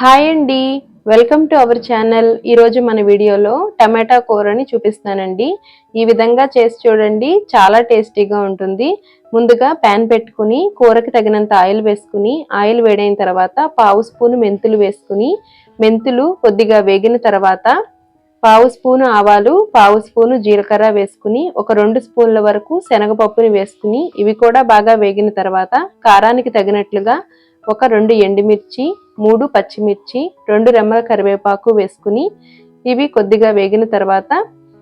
Hi అండి. Welcome to our channel. ఈరోజు మన వీడియోలో టమాటా కూరని చూపిస్తానండి. ఈ విధంగా చేసి చూడండి. చాలా టేస్టీగా ఉంటుంది. ముందుగా ప్యాన్ పెట్టుకుని కూరకి తగినంత ఆయిల్ వేసుకుని ఆయిల్ వేడైన తర్వాత పావు స్పూన్ మెంతులు వేసుకుని మెంతులు కొద్దిగా వేగిన తర్వాత పావు స్పూను ఆవాలు పావు స్పూను జీలకర్ర వేసుకుని ఒక రెండు స్పూన్ల వరకు శనగపప్పుని వేసుకుని ఇవి కూడా బాగా వేగిన తర్వాత కారానికి తగినట్లుగా ఒక రెండు ఎండుమిర్చి మూడు పచ్చిమిర్చి రెండు రెమ్మల కరివేపాకు వేసుకుని ఇవి కొద్దిగా వేగిన తర్వాత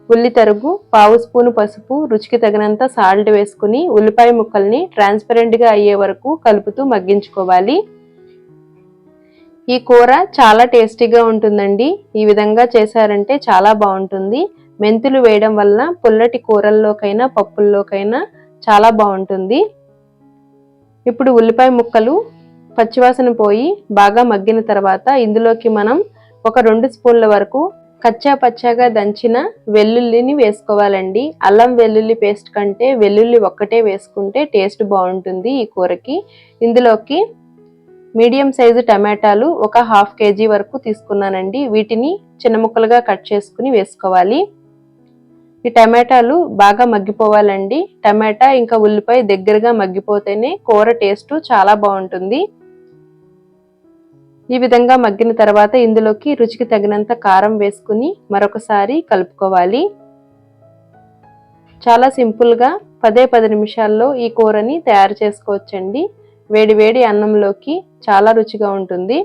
ఉల్లి తరుగు పావు స్పూను పసుపు రుచికి తగినంత సాల్ట్ వేసుకుని ఉల్లిపాయ ముక్కల్ని ట్రాన్స్పరెంట్గా అయ్యే వరకు కలుపుతూ మగ్గించుకోవాలి. ఈ కూర చాలా టేస్టీగా ఉంటుందండి. ఈ విధంగా చేశారంటే చాలా బాగుంటుంది. మెంతులు వేయడం వల్ల పుల్లటి కూరల్లోకైనా పప్పుల్లోకైనా చాలా బాగుంటుంది. ఇప్పుడు ఉల్లిపాయ ముక్కలు పచ్చివాసన పోయి బాగా మగ్గిన తర్వాత ఇందులోకి మనం ఒక రెండు స్పూన్ల వరకు కచ్చా పచ్చాగా దంచిన వెల్లుల్లిని వేసుకోవాలండి. అల్లం వెల్లుల్లి పేస్ట్ కంటే వెల్లుల్లి ఒక్కటే వేసుకుంటే టేస్ట్ బాగుంటుంది ఈ కూరకి. ఇందులోకి మీడియం సైజు టమాటాలు ఒక హాఫ్ కేజీ వరకు తీసుకున్నానండి. వీటిని చిన్న ముక్కలుగా కట్ చేసుకుని వేసుకోవాలి. ఈ టమాటాలు బాగా మగ్గిపోవాలండి. టమాటా ఇంకా ఉల్లిపాయ దగ్గరగా మగ్గిపోతేనే కూర టేస్ట్ చాలా బాగుంటుంది. ఈ విధంగా మగ్గిన తర్వాత ఇందులోకి రుచికి తగినంత కారం వేసుకుని మరొకసారి కలుపుకోవాలి. చాలా సింపుల్గా పదే పది నిమిషాల్లో ఈ కూరని తయారు చేసుకోవచ్చండి. వేడి వేడి అన్నంలోకి చాలా రుచిగా ఉంటుంది.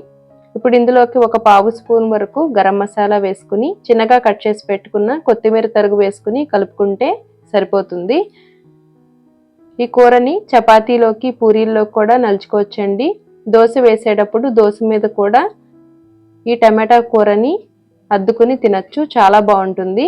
ఇప్పుడు ఇందులోకి ఒక పావు స్పూన్ వరకు గరం మసాలా వేసుకుని చిన్నగా కట్ చేసి పెట్టుకున్న కొత్తిమీర తరుగు వేసుకుని కలుపుకుంటే సరిపోతుంది. ఈ కూరని చపాతీలోకి పూరీల్లో కూడా నలుచుకోవచ్చండి. దోశ వేసేటప్పుడు దోశ మీద కూడా ఈ టమాటా కూరని అద్దుకుని తినచ్చు. చాలా బాగుంటుంది.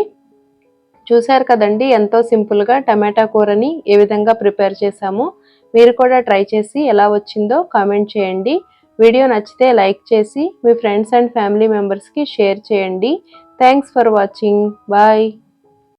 చూశారు కదండి ఎంతో సింపుల్గా టమాటా కూరని ఏ విధంగా ప్రిపేర్ చేశాము. మీరు కూడా ట్రై చేసి ఎలా వచ్చిందో కామెంట్ చేయండి. వీడియో నచ్చితే లైక్ చేసి మీ ఫ్రెండ్స్ అండ్ ఫ్యామిలీ మెంబర్స్కి షేర్ చేయండి. Thanks for watching. బాయ్.